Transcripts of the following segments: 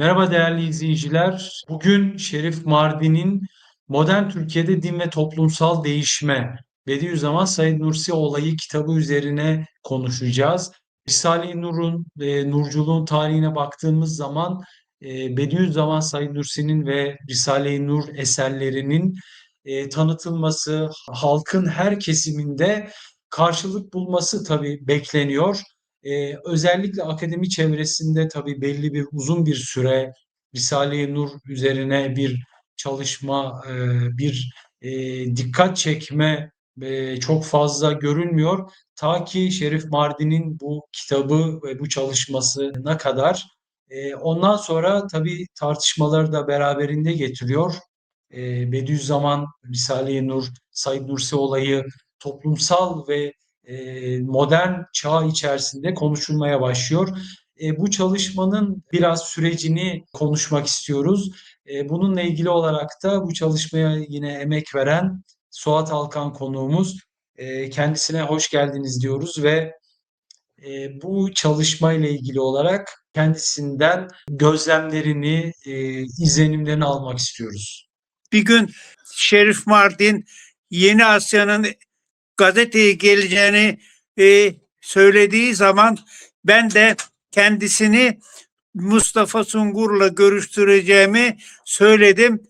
Merhaba değerli izleyiciler. Bugün Şerif Mardin'in Modern Türkiye'de Din ve Toplumsal Değişme Bediüzzaman Said Nursi Olayı kitabı üzerine konuşacağız. Risale-i Nur'un ve Nurculuğun tarihine baktığımız zaman e, Bediüzzaman Said Nursi'nin ve Risale-i Nur eserlerinin e, tanıtılması, halkın her kesiminde karşılık bulması tabii bekleniyor. Ee, özellikle akademi çevresinde tabii belli bir uzun bir süre Risale-i Nur üzerine bir çalışma, e, bir e, dikkat çekme e, çok fazla görülmüyor. Ta ki Şerif Mardin'in bu kitabı ve bu çalışmasına kadar. E, ondan sonra tabii tartışmaları da beraberinde getiriyor. E, Bediüzzaman, Risale-i Nur, Said Nursi olayı toplumsal ve e, modern çağ içerisinde konuşulmaya başlıyor. E, bu çalışmanın biraz sürecini konuşmak istiyoruz. E, bununla ilgili olarak da bu çalışmaya yine emek veren Suat Alkan konuğumuz. Kendisine hoş geldiniz diyoruz ve e, bu çalışmayla ilgili olarak kendisinden gözlemlerini, izlenimlerini almak istiyoruz. bir gün Şerif Mardin Yeni Asya'nın gazeteye geleceğini e, söylediği zaman ben de kendisini Mustafa Sungur'la görüştüreceğimi söyledim.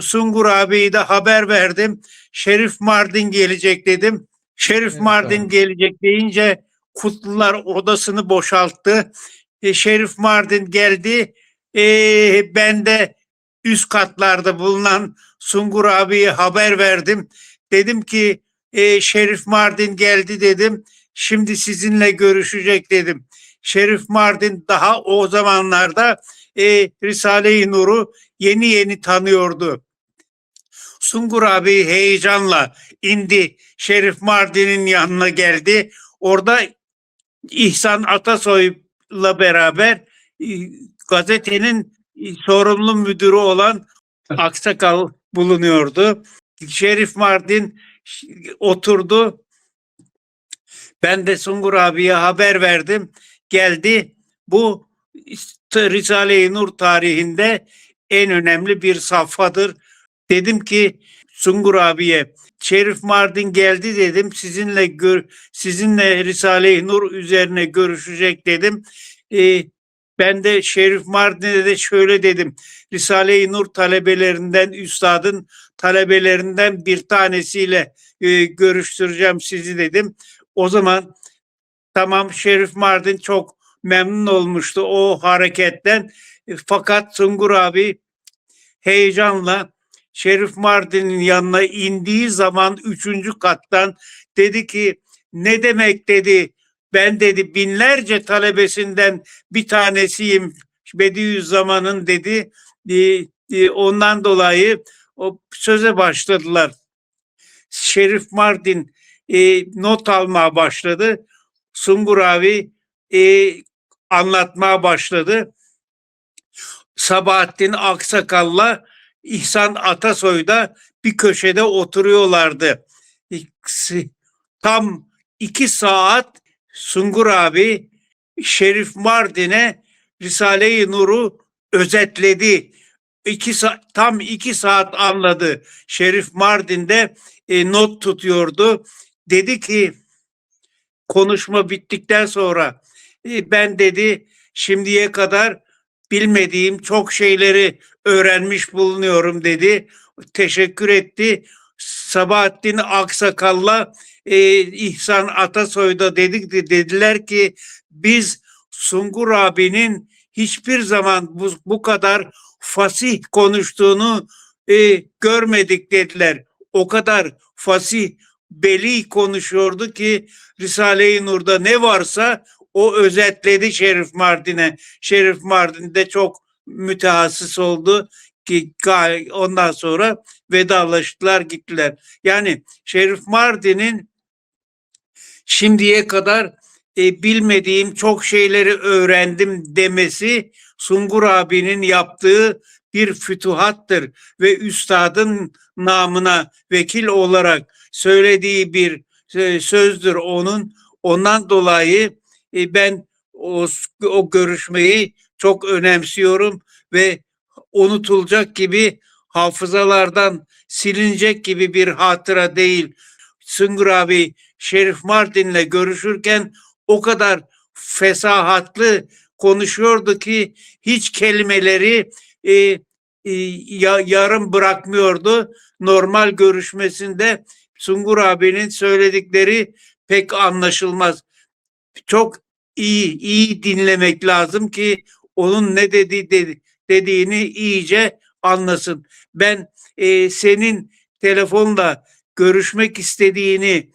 Sungur abiyi de haber verdim. Şerif Mardin gelecek dedim. Şerif Evet, Mardin tamam. gelecek deyince Kutlular odasını boşalttı. E, Şerif Mardin geldi. E, ben de üst katlarda bulunan Sungur abiye haber verdim. Dedim ki e, Şerif Mardin geldi dedim. Şimdi sizinle görüşecek dedim. Şerif Mardin daha o zamanlarda e, Risale-i Nur'u yeni yeni tanıyordu. Sungur abi heyecanla indi. Şerif Mardin'in yanına geldi. Orada İhsan Atasoy'la beraber e, gazetenin e, sorumlu müdürü olan Aksakal bulunuyordu. Şerif Mardin oturdu. Ben de Sungur abiye haber verdim. Geldi. Bu Risale-i Nur tarihinde en önemli bir safhadır. Dedim ki Sungur abiye Şerif Mardin geldi dedim. Sizinle gör, sizinle Risale-i Nur üzerine görüşecek dedim. Ee, ben de Şerif Mardin'e de şöyle dedim. Risale-i Nur talebelerinden, üstadın talebelerinden bir tanesiyle e, görüştüreceğim sizi dedim. O zaman tamam Şerif Mardin çok memnun olmuştu o hareketten. E, Fakat Sungur abi heyecanla Şerif Mardin'in yanına indiği zaman üçüncü kattan dedi ki ne demek dedi ben dedi binlerce talebesinden bir tanesiyim Bediüzzaman'ın dedi e, e, ondan dolayı o söze başladılar. Şerif Mardin e, not almaya başladı. Sungur abi e, anlatmaya başladı. Sabahattin Aksakal'la İhsan Atasoy da bir köşede oturuyorlardı. Tam iki saat Sungur abi Şerif Mardin'e Risale-i Nur'u özetledi. İki sa- tam iki saat anladı. Şerif Mardin'de e, not tutuyordu. Dedi ki konuşma bittikten sonra e, ben dedi şimdiye kadar bilmediğim çok şeyleri öğrenmiş bulunuyorum dedi. Teşekkür etti. Sabahattin Aksakal'la e, İhsan Atasoy da dedik dediler ki biz Sungur abinin hiçbir zaman bu, bu kadar fasih konuştuğunu e, görmedik dediler. O kadar fasih beli konuşuyordu ki Risale-i Nur'da ne varsa o özetledi Şerif Mardin'e. Şerif Mardin de çok mütehassıs oldu ki ondan sonra vedalaştılar gittiler. Yani Şerif Mardin'in şimdiye kadar e, bilmediğim çok şeyleri öğrendim demesi Sungur abinin yaptığı bir fütuhattır ve üstadın namına vekil olarak söylediği bir e, sözdür onun. Ondan dolayı e, ben o, o görüşmeyi çok önemsiyorum ve unutulacak gibi hafızalardan silinecek gibi bir hatıra değil. Sungur abi Şerif Mardin'le görüşürken o kadar fesahatlı konuşuyordu ki hiç kelimeleri e, e, ya- yarım bırakmıyordu. Normal görüşmesinde Sungur abinin söyledikleri pek anlaşılmaz. Çok iyi iyi dinlemek lazım ki onun ne dedi, dedi- dediğini iyice anlasın. Ben e, senin telefonla görüşmek istediğini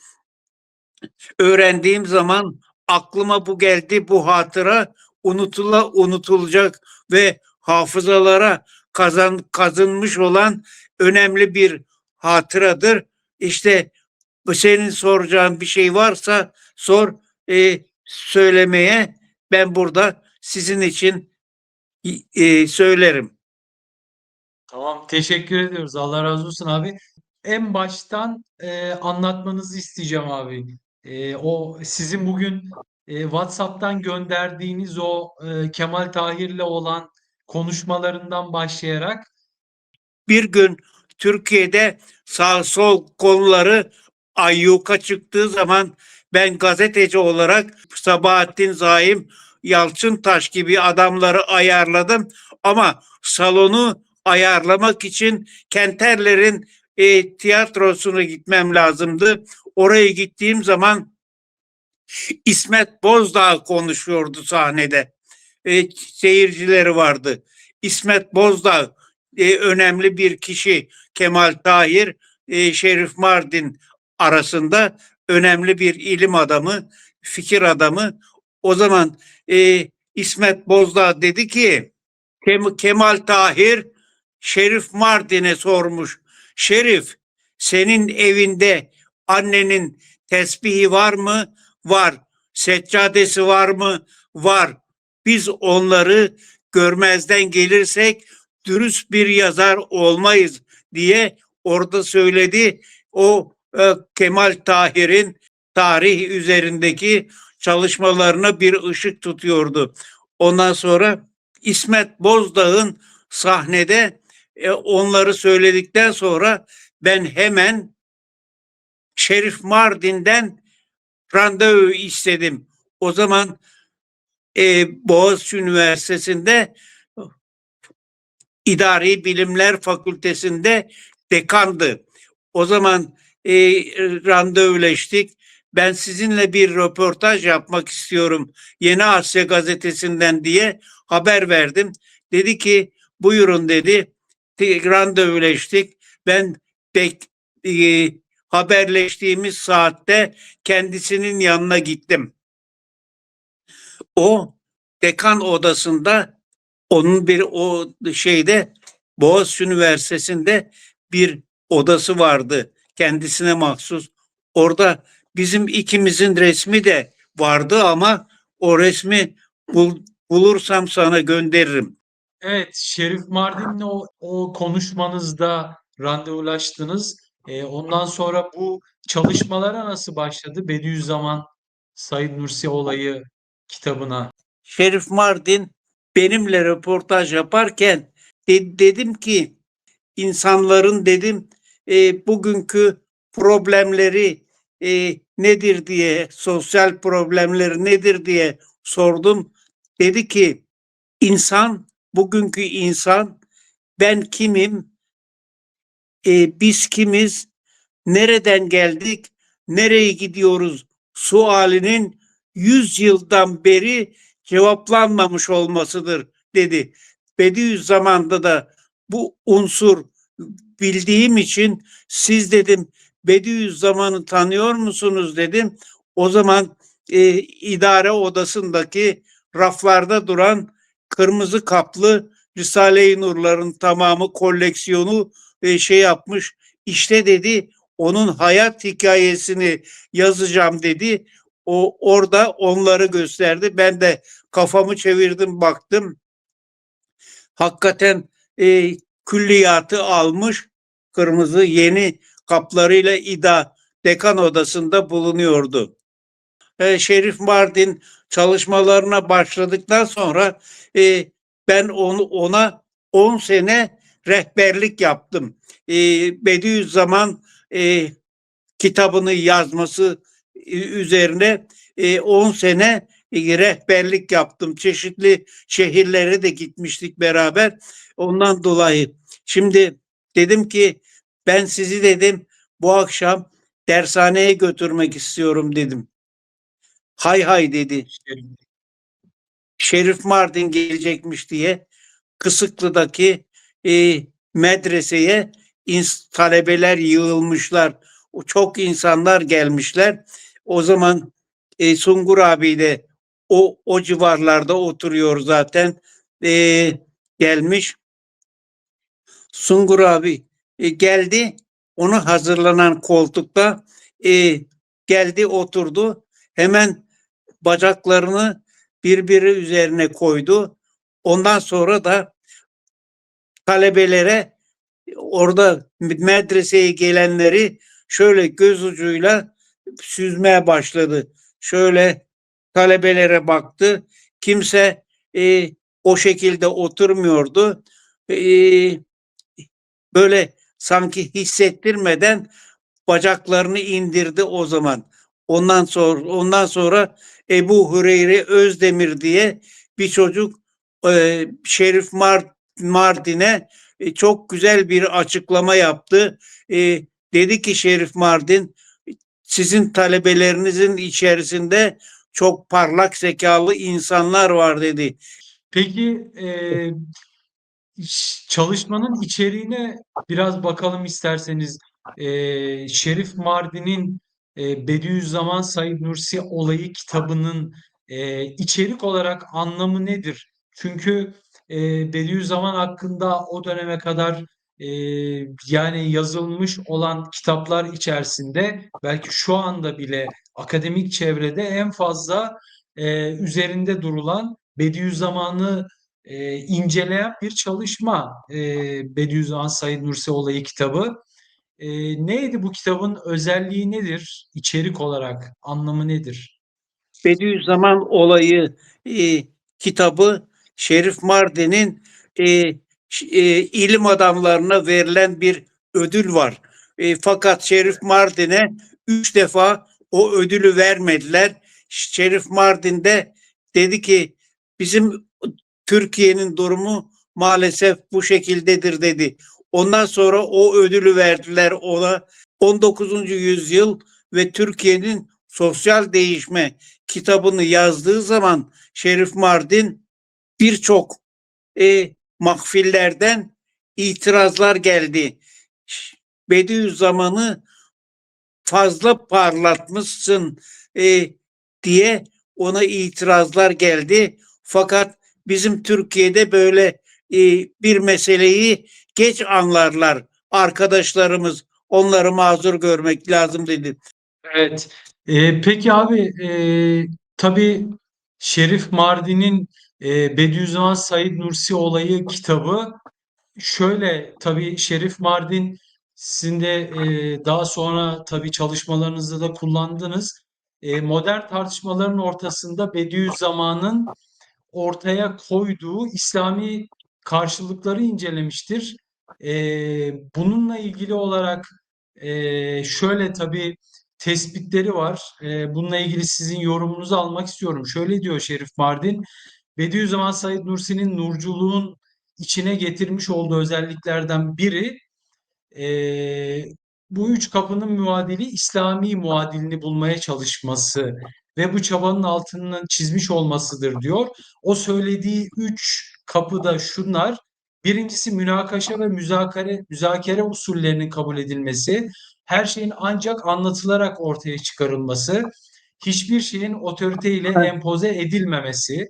öğrendiğim zaman aklıma bu geldi bu hatıra unutula unutulacak ve hafızalara kazan kazınmış olan önemli bir hatıradır. İşte senin soracağın bir şey varsa sor e, söylemeye ben burada sizin için e, söylerim. Tamam, teşekkür ediyoruz. Allah razı olsun abi. En baştan e, anlatmanızı isteyeceğim abi. E, o sizin bugün e, WhatsApp'tan gönderdiğiniz o e, Kemal Tahir'le olan konuşmalarından başlayarak bir gün Türkiye'de sağ sol konuları ayyuka çıktığı zaman ben gazeteci olarak Sabahattin Zaim, Yalçıntaş gibi adamları ayarladım ama salonu ayarlamak için Kenterler'in e, tiyatrosuna gitmem lazımdı. Oraya gittiğim zaman İsmet Bozdağ konuşuyordu sahnede. E, seyircileri vardı. İsmet Bozdağ e, önemli bir kişi Kemal Tahir, e, Şerif Mardin arasında önemli bir ilim adamı, fikir adamı. O zaman e, İsmet Bozdağ dedi ki Kem- Kemal Tahir Şerif Mardin'e sormuş. Şerif senin evinde annenin tesbihi var mı? Var. Seccadesi var mı? Var. Biz onları görmezden gelirsek dürüst bir yazar olmayız diye orada söyledi. O e, Kemal Tahir'in tarih üzerindeki çalışmalarına bir ışık tutuyordu. Ondan sonra İsmet Bozdağ'ın sahnede e, onları söyledikten sonra ben hemen Şerif Mardin'den randevu istedim. O zaman e, Boğaziçi Üniversitesi'nde İdari Bilimler Fakültesi'nde dekandı. O zaman e, randevuleştik. Ben sizinle bir röportaj yapmak istiyorum. Yeni Asya Gazetesi'nden diye haber verdim. Dedi ki buyurun dedi. Randevuleştik. Ben bek, e, haberleştiğimiz saatte kendisinin yanına gittim. O dekan odasında onun bir o şeyde Boğaziçi Üniversitesi'nde bir odası vardı kendisine mahsus. Orada bizim ikimizin resmi de vardı ama o resmi bul- bulursam sana gönderirim. Evet, Şerif Mardin'le o, o konuşmanızda randevulaştınız. E, ondan sonra bu çalışmalara nasıl başladı? Bediüzzaman Said Nursi olayı kitabına. Şerif Mardin benimle röportaj yaparken de- dedim ki insanların dedim e, bugünkü problemleri e, nedir diye sosyal problemleri nedir diye sordum. Dedi ki insan bugünkü insan ben kimim e, biz kimiz nereden geldik nereye gidiyoruz sualinin 100 yıldan beri cevaplanmamış olmasıdır dedi. Bediüzzaman'da da bu unsur bildiğim için siz dedim Bediüzzaman'ı tanıyor musunuz dedim. O zaman e, idare odasındaki raflarda duran kırmızı kaplı Risale-i Nurların tamamı koleksiyonu e, şey yapmış. İşte dedi onun hayat hikayesini yazacağım dedi. O orada onları gösterdi. Ben de kafamı çevirdim baktım. Hakikaten e, külliyatı almış kırmızı yeni kaplarıyla İDA dekan odasında bulunuyordu. E, Şerif Mardin çalışmalarına başladıktan sonra e, ben onu ona 10 sene rehberlik yaptım. E, Bediüzzaman e, kitabını yazması e, üzerine e, 10 sene e, rehberlik yaptım. Çeşitli şehirlere de gitmiştik beraber. Ondan dolayı şimdi dedim ki ben sizi dedim bu akşam dershaneye götürmek istiyorum dedim. Hay hay dedi. Şerif Mardin gelecekmiş diye Kısıklı'daki e, medreseye talebeler yığılmışlar. Çok insanlar gelmişler. O zaman e, Sungur abi de o o civarlarda oturuyor zaten. E, gelmiş. Sungur abi e, geldi. Onu hazırlanan koltukta e, geldi oturdu. Hemen bacaklarını birbiri üzerine koydu. Ondan sonra da talebelere orada medreseye gelenleri şöyle göz ucuyla süzmeye başladı. Şöyle talebelere baktı. Kimse e, o şekilde oturmuyordu. E, böyle sanki hissettirmeden bacaklarını indirdi o zaman. Ondan sonra ondan sonra Ebu Hureyre Özdemir diye bir çocuk e, Şerif Mar Mardin'e e, çok güzel bir açıklama yaptı. E, dedi ki Şerif Mardin sizin talebelerinizin içerisinde çok parlak zekalı insanlar var dedi. Peki e, çalışmanın içeriğine biraz bakalım isterseniz. E, Şerif Mardin'in e, Bediüzzaman Said Nursi olayı kitabının e, içerik olarak anlamı nedir? Çünkü e, Bediüzzaman hakkında o döneme kadar e, yani yazılmış olan kitaplar içerisinde belki şu anda bile akademik çevrede en fazla e, üzerinde durulan Bediüzzaman'ı e, inceleyen bir çalışma e, Bediüzzaman Said Nursi olayı kitabı. E, neydi bu kitabın özelliği nedir? İçerik olarak anlamı nedir? Bediüzzaman olayı e, kitabı Şerif Mardin'in e, e, ilim adamlarına verilen bir ödül var. E, fakat Şerif Mardin'e üç defa o ödülü vermediler. Şerif Mardin de dedi ki bizim Türkiye'nin durumu maalesef bu şekildedir dedi. Ondan sonra o ödülü verdiler ona 19. yüzyıl ve Türkiye'nin sosyal değişme kitabını yazdığı zaman Şerif Mardin birçok e, mahfillerden itirazlar geldi. Bediüzzaman'ı fazla parlatmışsın e, diye ona itirazlar geldi. Fakat bizim Türkiye'de böyle e, bir meseleyi geç anlarlar arkadaşlarımız. Onları mazur görmek lazım dedi. Evet. E, peki abi e, tabii Şerif Mardin'in e, Bediüzzaman Said Nursi olayı kitabı şöyle tabii Şerif Mardin sizin de e, daha sonra tabii çalışmalarınızda da kullandınız. E, modern tartışmaların ortasında Bediüzzaman'ın ortaya koyduğu İslami karşılıkları incelemiştir. Ee, bununla ilgili olarak e, şöyle tabii tespitleri var. Ee, bununla ilgili sizin yorumunuzu almak istiyorum. Şöyle diyor Şerif Mardin. Bediüzzaman Said Nursi'nin nurculuğun içine getirmiş olduğu özelliklerden biri e, bu üç kapının muadili İslami muadilini bulmaya çalışması ve bu çabanın altından çizmiş olmasıdır diyor. O söylediği üç kapı da şunlar. Birincisi münakaşa ve müzakere, müzakere usullerinin kabul edilmesi, her şeyin ancak anlatılarak ortaya çıkarılması, hiçbir şeyin otoriteyle empoze edilmemesi,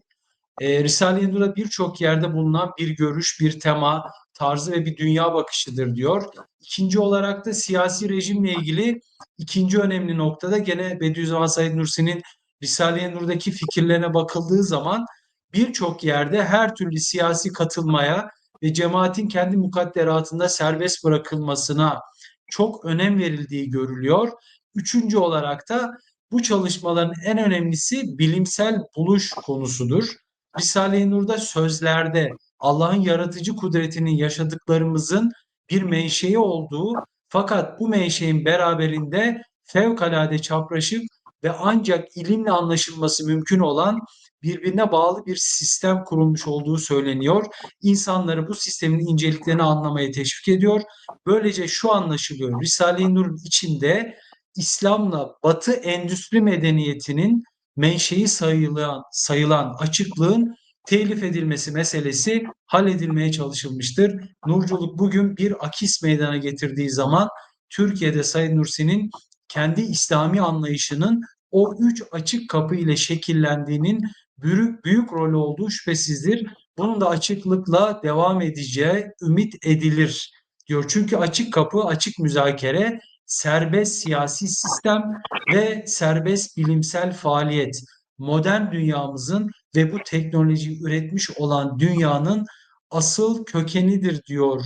e, Risale-i Nur'da birçok yerde bulunan bir görüş, bir tema, tarzı ve bir dünya bakışıdır diyor. İkinci olarak da siyasi rejimle ilgili ikinci önemli noktada gene Bediüzzaman Said Nursi'nin Risale-i Nur'daki fikirlerine bakıldığı zaman birçok yerde her türlü siyasi katılmaya ve cemaatin kendi mukadderatında serbest bırakılmasına çok önem verildiği görülüyor. Üçüncü olarak da bu çalışmaların en önemlisi bilimsel buluş konusudur. Risale-i Nur'da sözlerde Allah'ın yaratıcı kudretinin yaşadıklarımızın bir menşei olduğu fakat bu menşein beraberinde fevkalade çapraşık ve ancak ilimle anlaşılması mümkün olan birbirine bağlı bir sistem kurulmuş olduğu söyleniyor. İnsanları bu sistemin inceliklerini anlamaya teşvik ediyor. Böylece şu anlaşılıyor. Risale-i Nur'un içinde İslam'la Batı endüstri medeniyetinin menşei sayılan, sayılan açıklığın telif edilmesi meselesi halledilmeye çalışılmıştır. Nurculuk bugün bir akis meydana getirdiği zaman Türkiye'de Said Nursi'nin kendi İslami anlayışının o üç açık kapı ile şekillendiğinin büyük, büyük rolü olduğu şüphesizdir. Bunun da açıklıkla devam edeceği ümit edilir diyor. Çünkü açık kapı, açık müzakere, serbest siyasi sistem ve serbest bilimsel faaliyet modern dünyamızın ve bu teknolojiyi üretmiş olan dünyanın asıl kökenidir diyordu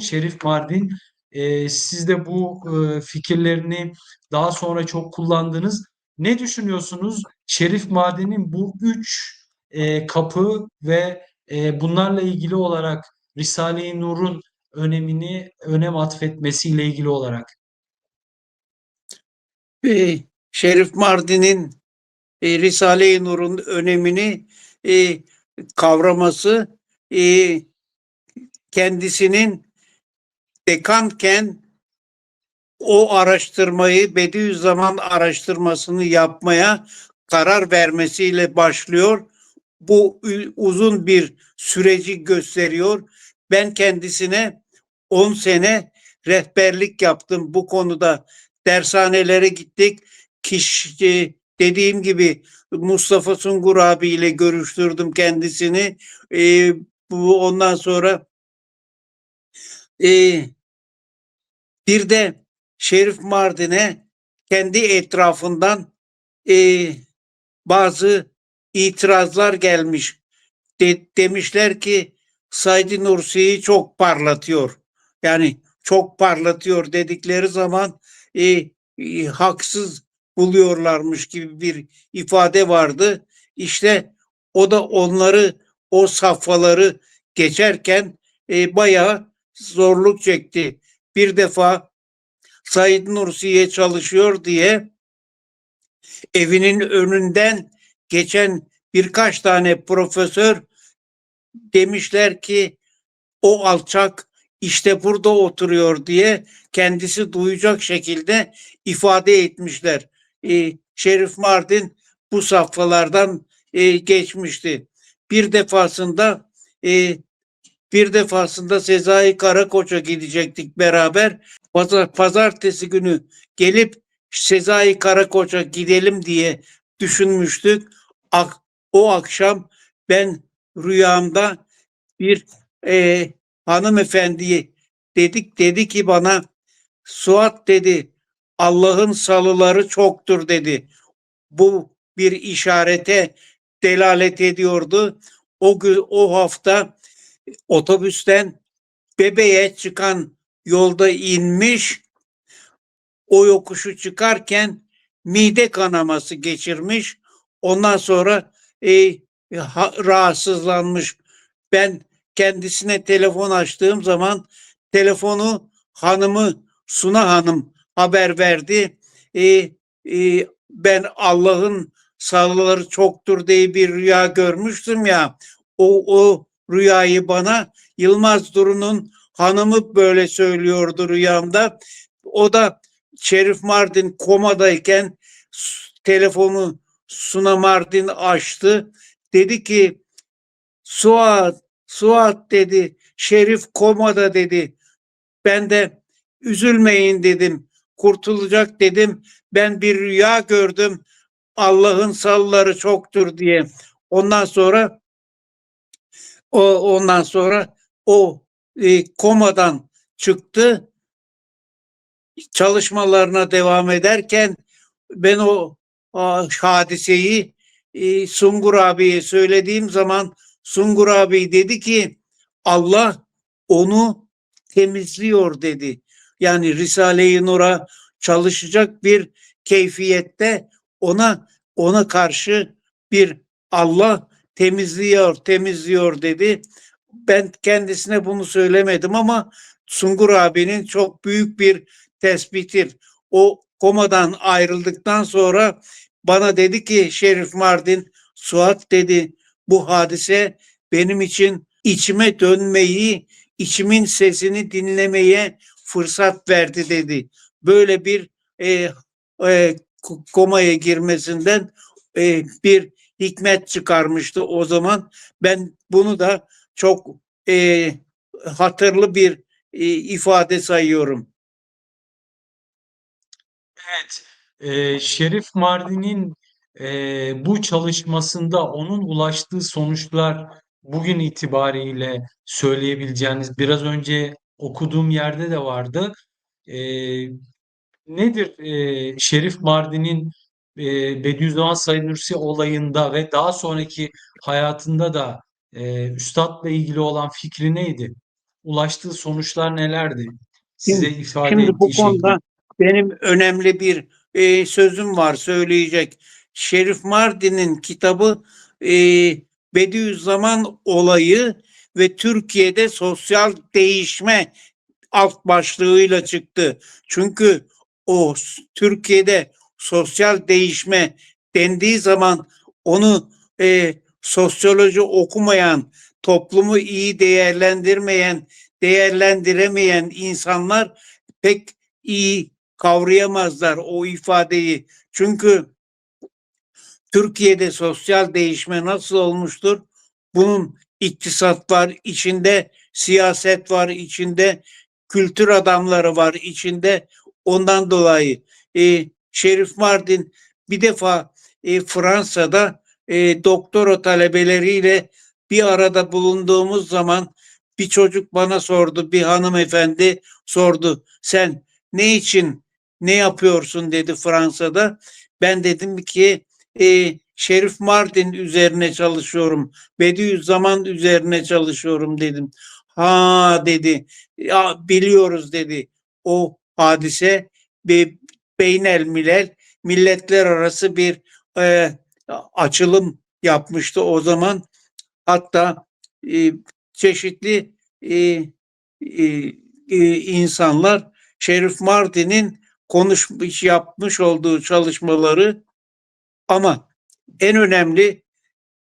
Şerif Mardin. Ee, siz de bu e, fikirlerini daha sonra çok kullandınız. Ne düşünüyorsunuz? Şerif Mardin'in bu üç e, kapı ve e, bunlarla ilgili olarak Risale-i Nur'un önemini önem atfetmesiyle ilgili olarak. E, Şerif Mardin'in e, Risale-i Nur'un önemini e, kavraması e, kendisinin dekanken o araştırmayı Bediüzzaman araştırmasını yapmaya karar vermesiyle başlıyor. Bu uzun bir süreci gösteriyor. Ben kendisine 10 sene rehberlik yaptım bu konuda. Dershanelere gittik. Kişi dediğim gibi Mustafa Sungur abiyle görüştürdüm kendisini. Ee, bu ondan sonra ee, bir de Şerif Mardin'e kendi etrafından ee, bazı itirazlar gelmiş. De- demişler ki Said Nursi'yi çok parlatıyor. Yani çok parlatıyor dedikleri zaman e, e, haksız buluyorlarmış gibi bir ifade vardı. İşte o da onları o safhaları geçerken e, bayağı zorluk çekti. Bir defa Said Nursi'ye çalışıyor diye evinin önünden geçen birkaç tane profesör demişler ki o alçak işte burada oturuyor diye kendisi duyacak şekilde ifade etmişler. Ee, Şerif Mardin bu safhalardan e, geçmişti. Bir defasında e, bir defasında Sezai Karakoç'a gidecektik beraber. Pazar, pazartesi günü gelip Sezai Karakoç'a gidelim diye düşünmüştük. Ak- o akşam ben rüyamda bir e, hanımefendiyi dedik dedi ki bana Suat dedi Allah'ın salıları çoktur dedi. Bu bir işarete delalet ediyordu. O gün o hafta otobüsten bebeğe çıkan yolda inmiş o yokuşu çıkarken mide kanaması geçirmiş. Ondan sonra e, ha- rahatsızlanmış. Ben kendisine telefon açtığım zaman telefonu hanımı Suna Hanım haber verdi. E, e, ben Allah'ın salıları çoktur diye bir rüya görmüştüm ya. O, o rüyayı bana Yılmaz Duru'nun hanımı böyle söylüyordu rüyamda. O da Şerif Mardin komadayken telefonu Suna Mardin açtı. Dedi ki Suat, Suat dedi. Şerif komada dedi. Ben de üzülmeyin dedim. Kurtulacak dedim. Ben bir rüya gördüm. Allah'ın salları çoktur diye. Ondan sonra o ondan sonra o e, komadan çıktı. Çalışmalarına devam ederken ben o a, hadiseyi e, Sungur abiye söylediğim zaman Sungur abi dedi ki Allah onu temizliyor dedi. Yani Risale-i Nur'a çalışacak bir keyfiyette ona ona karşı bir Allah temizliyor, temizliyor dedi. ben kendisine bunu söylemedim ama Sungur abinin çok büyük bir tespitir. O komadan ayrıldıktan sonra bana dedi ki Şerif Mardin, Suat dedi bu hadise benim için içime dönmeyi, içimin sesini dinlemeye fırsat verdi dedi. Böyle bir e, e, ko- komaya girmesinden e, bir hikmet çıkarmıştı o zaman. Ben bunu da çok e, hatırlı bir e, ifade sayıyorum. Evet, eee, Şerif Mardin'in eee, bu çalışmasında onun ulaştığı sonuçlar bugün itibariyle söyleyebileceğiniz biraz önce okuduğum yerde de vardı. Eee, nedir eee, Şerif Mardin'in eee Bediüzzaman Said Nursi olayında ve daha sonraki hayatında da eee Üstad'la ilgili olan fikri neydi? Ulaştığı sonuçlar nelerdi? Size Şimdi, ifade şimdi bu ettiği şey. konuda benim önemli bir e, sözüm var söyleyecek. Şerif Mardin'in kitabı e, Bediüzzaman olayı ve Türkiye'de sosyal değişme alt başlığıyla çıktı. Çünkü o Türkiye'de sosyal değişme dendiği zaman onu e, sosyoloji okumayan, toplumu iyi değerlendirmeyen, değerlendiremeyen insanlar pek iyi kavrayamazlar o ifadeyi. Çünkü Türkiye'de sosyal değişme nasıl olmuştur? Bunun iktisat var içinde, siyaset var içinde, kültür adamları var içinde. Ondan dolayı e, Şerif Mardin bir defa e, Fransa'da e, doktora talebeleriyle bir arada bulunduğumuz zaman bir çocuk bana sordu, bir hanımefendi sordu. Sen ne için ne yapıyorsun dedi Fransa'da. Ben dedim ki e, Şerif Mardin üzerine çalışıyorum. Bediüzzaman üzerine çalışıyorum dedim. Ha dedi. Ya biliyoruz dedi. O hadise bir beynel milel milletler arası bir e, açılım yapmıştı o zaman. Hatta e, çeşitli e, e, e, insanlar Şerif Mardin'in konuşmuş yapmış olduğu çalışmaları ama en önemli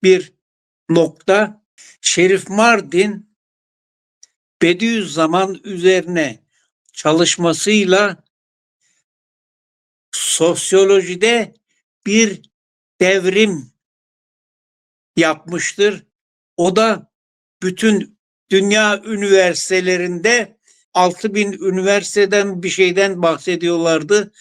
bir nokta Şerif Mardin Bediüzzaman üzerine çalışmasıyla sosyolojide bir devrim yapmıştır. O da bütün dünya üniversitelerinde 6000 üniversiteden bir şeyden bahsediyorlardı.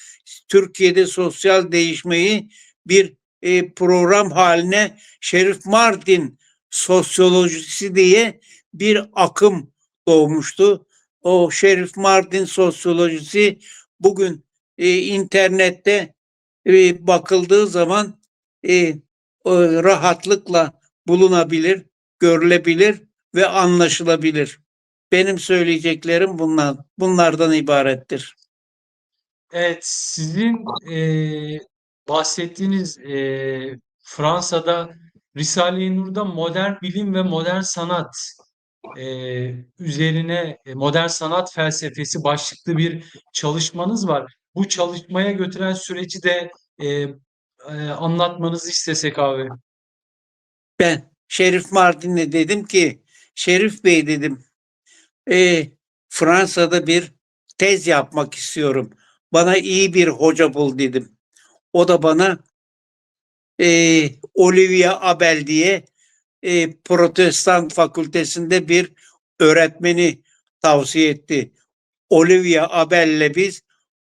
Türkiye'de sosyal değişmeyi bir e, program haline Şerif Mardin sosyolojisi diye bir akım doğmuştu. O Şerif Mardin sosyolojisi bugün e, internette e, bakıldığı zaman e, o rahatlıkla bulunabilir, görülebilir ve anlaşılabilir. Benim söyleyeceklerim bunlar, bunlardan ibarettir. Evet, sizin eee, bahsettiğiniz eee, Fransa'da Risale-i Nur'da modern bilim ve modern sanat eee, üzerine e, modern sanat felsefesi başlıklı bir çalışmanız var. Bu çalışmaya götüren süreci de eee, eee, anlatmanızı istesek abi. Ben Şerif Mardin'e dedim ki Şerif Bey dedim e, Fransa'da bir tez yapmak istiyorum. Bana iyi bir hoca bul dedim. O da bana e, Olivia Abel diye e, Protestan Fakültesinde bir öğretmeni tavsiye etti. Olivia Abel'le biz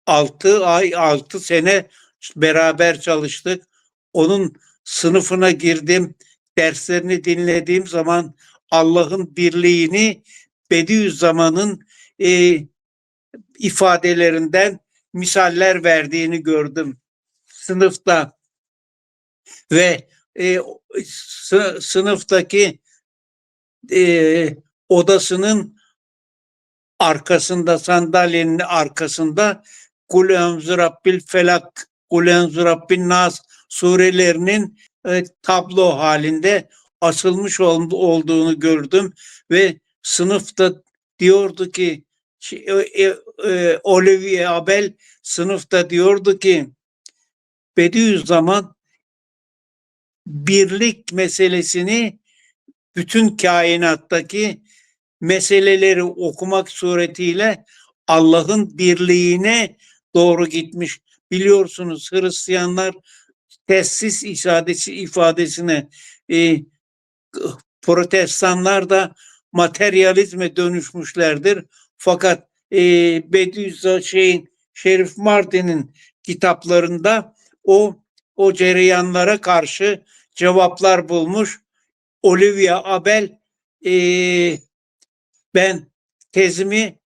6 ay 6 sene beraber çalıştık. Onun sınıfına girdim. Derslerini dinlediğim zaman Allah'ın birliğini Bediüzzaman'ın e, ifadelerinden misaller verdiğini gördüm sınıfta ve e, sı- sınıftaki e, odasının arkasında sandalyenin arkasında Kul Rabbil Felak, Kul enzu Rabbin Nas surelerinin e, tablo halinde asılmış ol- olduğunu gördüm ve sınıfta diyordu ki şey, e, e, e, Olivier Abel sınıfta diyordu ki Bediüzzaman birlik meselesini bütün kainattaki meseleleri okumak suretiyle Allah'ın birliğine doğru gitmiş. Biliyorsunuz Hristiyanlar tesis ifadesi ifadesine e, protestanlar da materyalizme dönüşmüşlerdir. Fakat e, Bediüzzaman şeyin Şerif Mardin'in kitaplarında o o cereyanlara karşı cevaplar bulmuş. Olivia Abel e, ben tezimi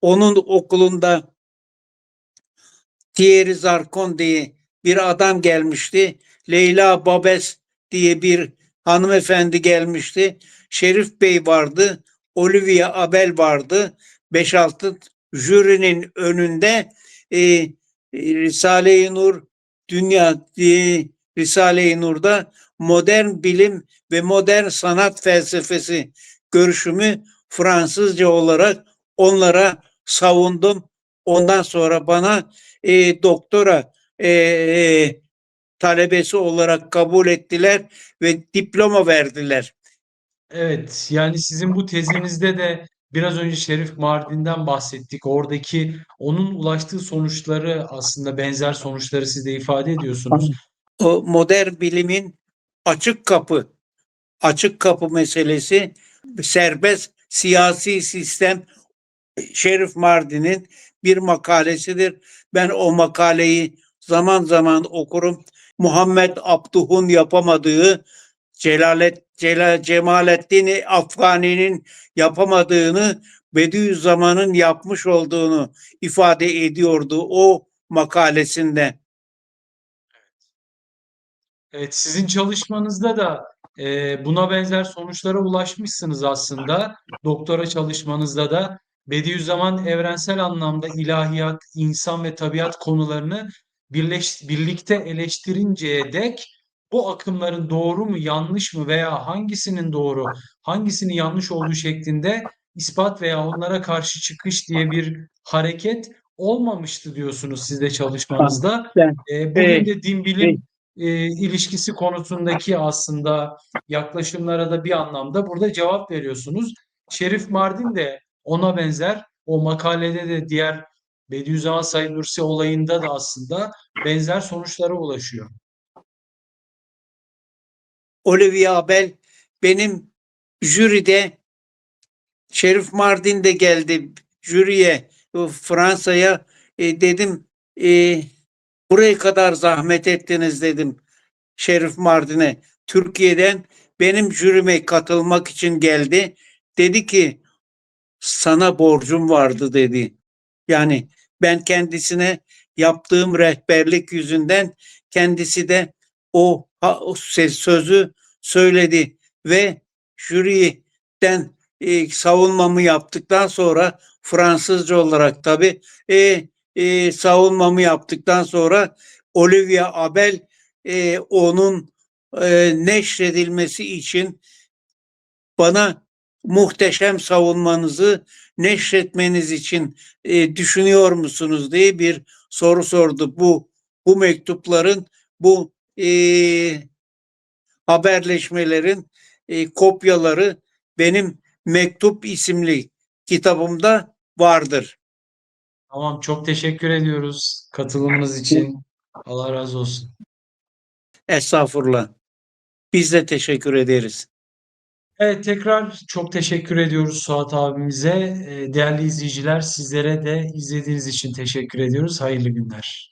onun okulunda Thierry Zarkon diye bir adam gelmişti. Leyla Babes diye bir hanımefendi gelmişti. Şerif Bey vardı. Olivia Abel vardı. 5-6 jürinin önünde e, Risale-i Nur Dünya e, Risale-i Nur'da modern bilim ve modern sanat felsefesi görüşümü Fransızca olarak onlara savundum. Ondan sonra bana e, doktora e, e, talebesi olarak kabul ettiler ve diploma verdiler. Evet, yani sizin bu tezinizde de biraz önce Şerif Mardin'den bahsettik. Oradaki onun ulaştığı sonuçları aslında benzer sonuçları siz de ifade ediyorsunuz. O modern bilimin açık kapı, açık kapı meselesi serbest siyasi sistem Şerif Mardin'in bir makalesidir. Ben o makaleyi zaman zaman okurum. Muhammed Abduh'un yapamadığı Celalet, Celal, Cemalettin Afgani'nin yapamadığını Bediüzzaman'ın yapmış olduğunu ifade ediyordu o makalesinde. Evet, sizin çalışmanızda da e, buna benzer sonuçlara ulaşmışsınız aslında. Doktora çalışmanızda da Bediüzzaman evrensel anlamda ilahiyat, insan ve tabiat konularını birleş, birlikte eleştirinceye dek bu akımların doğru mu, yanlış mı veya hangisinin doğru, hangisinin yanlış olduğu şeklinde ispat veya onlara karşı çıkış diye bir hareket olmamıştı diyorsunuz siz de çalışmanızda. E, bugün de din bilim e, ilişkisi konusundaki aslında yaklaşımlara da bir anlamda burada cevap veriyorsunuz. Şerif Mardin de ona benzer o makalede de diğer Bediüzzaman Said Nursi olayında da aslında benzer sonuçlara ulaşıyor. Olivia Abel benim jüride Şerif Mardin de geldi jüriye o Fransa'ya E, dedim e, buraya kadar zahmet ettiniz dedim Şerif Mardin'e. Türkiye'den benim jürime katılmak için geldi. Dedi ki sana borcum vardı dedi. Yani ben kendisine yaptığım rehberlik yüzünden kendisi de o, o sözü söyledi ve jüriden e, savunmamı yaptıktan sonra Fransızca olarak tabi e, e, savunmamı yaptıktan sonra Olivia Abel e, onun e, neşredilmesi için bana muhteşem savunmanızı neşretmeniz için e, düşünüyor musunuz diye bir soru sordu. Bu bu mektupların bu e, haberleşmelerin e, kopyaları benim Mektup isimli kitabımda vardır. Tamam çok teşekkür ediyoruz katılımınız için. Allah razı olsun. Estağfurullah. Biz de teşekkür ederiz. Evet tekrar çok teşekkür ediyoruz Suat abimize. Değerli izleyiciler sizlere de izlediğiniz için teşekkür ediyoruz. Hayırlı günler.